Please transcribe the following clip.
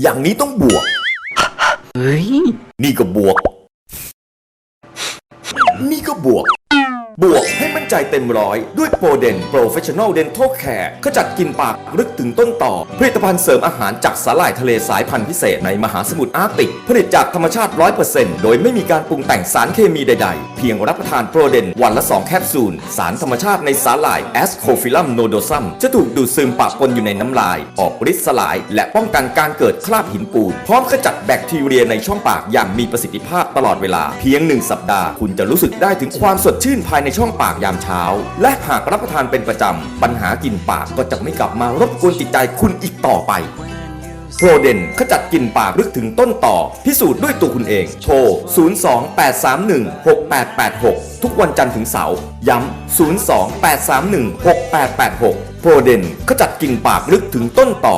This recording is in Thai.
อย่างนี้ต้องบวก เฮ้ย นี่ก็บวก นี่ก็บวก บวกให้ มั่นใจเต็มร้อย ด้วยโปรเดนโปรเฟชชั่นอลเดนทัลแคร์ขจัดกลินปากลึกถึงต้นต่อ ผลิตภัณฑ์เสริมอาหารจากสาหร่ายทะเลสายพันธุ์พิเศษในมหาสมุทรอาร์กติก ผลิตจากธรรมชาติ 100%โดยไม่มีการปรุงแต่งสารเคมีใดๆ เพียงรับประทานโปรเดนวันละ 2 แคปซูล สารธรรมชาติในสาหร่ายแอสโคฟิลัมโนโดซัมจะถูกดูดซึมปะปนอยู่ในน้ำลาย ออกฤทธิ์สลาย และป้องกันการเกิดคราบหินปูนพร้อมขจัดแบคทีเรียในช่องปากอย่างมีประสิทธิภาพตลอดเวลา เพียงหนึ่งสัปดาห์ คุณจะรู้สึกได้ถึงความสดชื่นภายในช่องปากยามเช้า และหากรับประทานเป็นประจำ ปัญหากินปากก็จะไม่กลับมารบกวนจิตใจคุณอีกต่อไปโปรเดนขจัดกลิ่นปากลึกถึงต้นต่อ พิสูจน์ด้วยตัวคุณเอง โทร 028316886 ทุกวันจันทร์ถึงเสาร์ ย้ำ 028316886 โปรเดนขจัดกลิ่นปากลึกถึงต้นต่อ